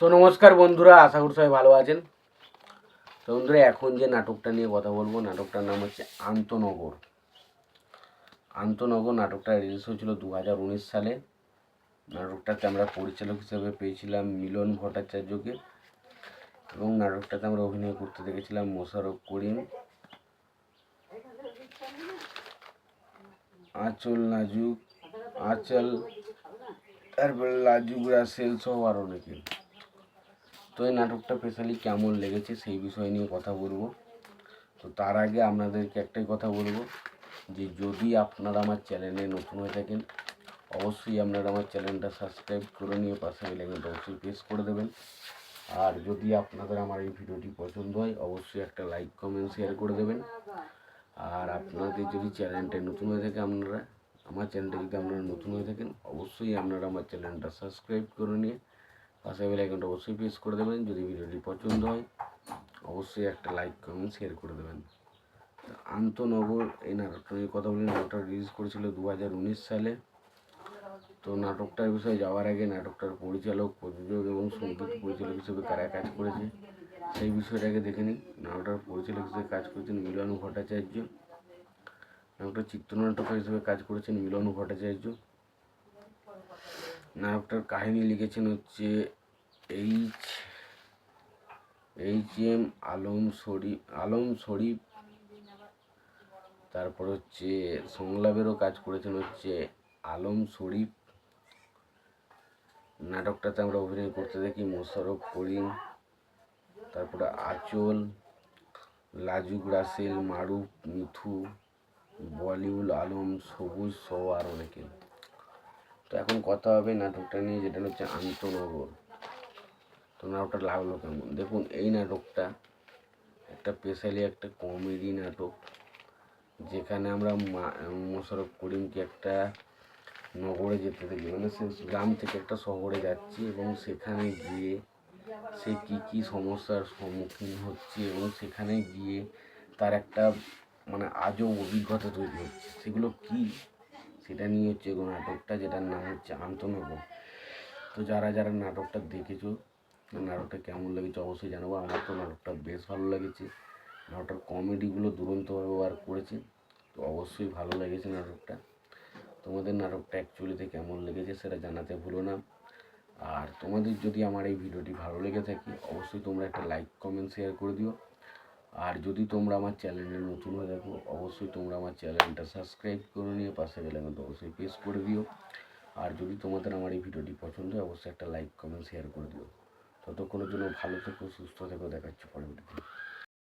তো নমস্কার বন্ধুরা, আশা করি সবাই ভালো আছেন। তো বন্ধুরা, এখন যে নাটকটা নিয়ে কথা বলব, নাটকটার নাম হচ্ছে আন্তনগর। আন্তনগর নাটকটা রিলিজ হয়েছিল দু হাজার উনিশ সালে। নাটকটাতে আমরা পরিচালক হিসেবে পেয়েছিলাম মিলন ভট্টাচার্যকে এবং নাটকটাতে আমরা অভিনয় করতে দেখেছিলাম মোশারফ করিম। আঁচল নাজুক, আঁচল, তারপরে লাজুক রাসেল সহ আরও অনেকে। তো এই নাটকটা স্পেশালি কেমন লেগেছে সেই বিষয় নিয়ে কথা বলব। তো তার আগে আপনাদেরকে একটাই কথা বলব যে যদি আপনারা আমার চ্যানেলে নতুন হয়ে থাকেন, অবশ্যই আপনারা আমার চ্যানেলটা সাবস্ক্রাইব করে নিয়ে পাশে বেলাইকনটা অবশ্যই প্রেস করে দেবেন। আর যদি আপনাদের আমার এই ভিডিওটি পছন্দ হয়, অবশ্যই একটা লাইক কমেন্ট শেয়ার করে দেবেন। আর আপনাদের যদি চ্যানেলটা নতুন হয়ে থাকে আপনারা, আমার চ্যানেলটা যদি আপনারা নতুন হয়ে থাকেন, অবশ্যই আপনারা আমার চ্যানেলটা সাবস্ক্রাইব করে নিয়ে পাশে বেল আইকনটা অবশ্যই প্রেস করে দেবেন। যদি ভিডিওটি পছন্দ হয়, অবশ্যই একটা লাইক কমেন্ট শেয়ার করে দেবেন। আন্তনগর এই নাটকটা নিয়ে কথা বলি। নাটকটা রিলিজ করেছিল দু হাজার উনিশ সালে। তো নাটকটার বিষয়ে যাওয়ার আগে নাটকটার পরিচালক প্রযোজক এবং সংগীত পরিচালক হিসেবে কারা কাজ করেছে, সেই বিষয়টাকে দেখে নিই। নাটকটার পরিচালক হিসেবে কাজ করেছেন মিলন ভট্টাচার্য। নাটকটার চিত্রনাট্যকার হিসেবে কাজ করেছেন মিলন ভট্টাচার্য। নাটকটার কাহিনী লিখেছেন হচ্ছে H H M Alam Sharif Alam Sharif. তারপর হচ্ছে সংলাপেরও কাজ করেছেন হচ্ছে আলম শরীফ। নাটকটাতে আমরা অভিনয় করতে দেখি মোশারফ করিম। তারপরে আচল, লাজুক রাসেল, মারুফ মিথু বলিউল আলম, সবুজ সহ আর অনেকে তো এখন কথা হবে নাটকটা নিয়ে, যেটা হচ্ছে আন্তনগর। তো নাটকটা লাগল কেমন? দেখুন, এই নাটকটা একটা স্পেশালি একটা কমেডি নাটক, যেখানে আমরা মা- মোশাররফ করিমকে একটা নগরে যেতে থাকি মানে সে গ্রাম থেকে একটা শহরে যাচ্ছে এবং সেখানে গিয়ে সে কী কী সমস্যার সম্মুখীন হচ্ছে এবং সেখানে গিয়ে তার একটা মানে আজও অভিজ্ঞতা তৈরি হচ্ছে। সেগুলো কী সেটা নিয়ে হচ্ছে গো নাটকটা, যেটার নাম হচ্ছে আন্তনগর। তো যারা যারা নাটকটা দেখেছ, নাটকটা কেমন লেগেছে অবশ্যই জানাব। আমার তো নাটকটা বেশ ভালো লেগেছে। নাটকটার কমেডিগুলো দুরন্তভাবে ব্যবহার করেছে। তো অবশ্যই ভালো লেগেছে নাটকটা। তোমাদের নাটকটা অ্যাকচুয়ালিতে কেমন লেগেছে সেটা জানাতে ভুলো না। আর তোমাদের যদি আমার এই ভিডিওটি ভালো লেগে থাকে, অবশ্যই তোমরা একটা লাইক কমেন্ট শেয়ার করে দিও। আর যদি তোমরা আমার চ্যানেলে নতুন হয়ে থাকো, অবশ্যই তোমরা আমার চ্যানেলটা সাবস্ক্রাইব করে নিয়ে পাশে গেলে কিন্তু অবশ্যই প্রেস করে দিও। আর যদি তোমাদের আমার এই ভিডিওটি পছন্দ হয়, অবশ্যই একটা লাইক কমেন্ট শেয়ার করে দিও। ততক্ষণের জন্য ভালো থেকো, সুস্থ থেকো দেখাচ্ছি পরে ভিডিওতে